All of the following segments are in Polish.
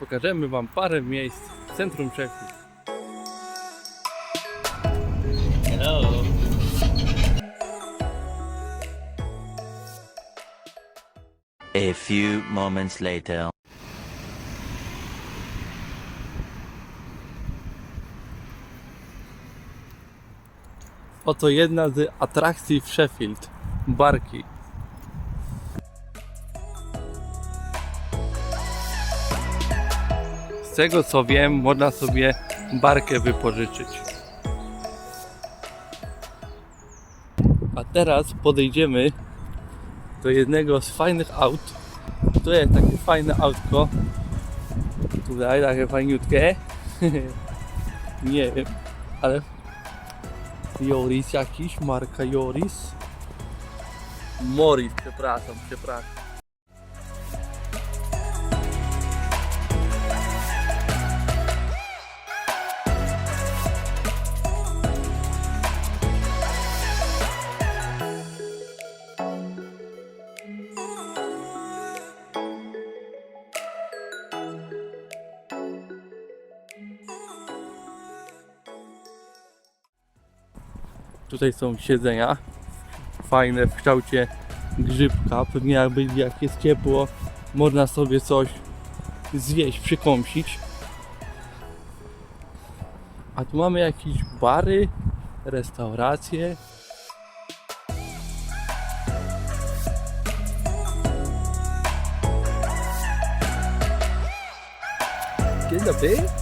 pokażemy Wam parę miejsc w centrum Sheffield. Hello. A few moments later. Oto jedna z atrakcji w Sheffield. Barki. Tego co wiem, można sobie barkę wypożyczyć. A teraz podejdziemy do jednego z fajnych aut. To jest takie fajne autko. Tutaj takie fajniutkie. Nie wiem, ale Joris jakiś, marka Joris. Morris, przepraszam, przepraszam. Tutaj są siedzenia fajne w kształcie grzybka. Pewnie jakby jak jest ciepło, można sobie coś zjeść, przykąsić. A tu mamy jakieś bary, restauracje. Dzień dobry.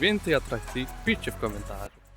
Więcej atrakcji? Piszcie w komentarzu.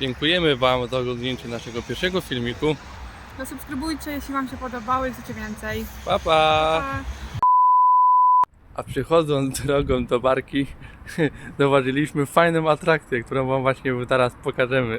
Dziękujemy Wam za oglądnięcie naszego pierwszego filmiku. Zasubskrybujcie, jeśli Wam się podobało i chcecie więcej. Pa, pa! Pa! A przychodząc drogą do barki, zauważyliśmy fajną atrakcję, którą Wam właśnie teraz pokażemy.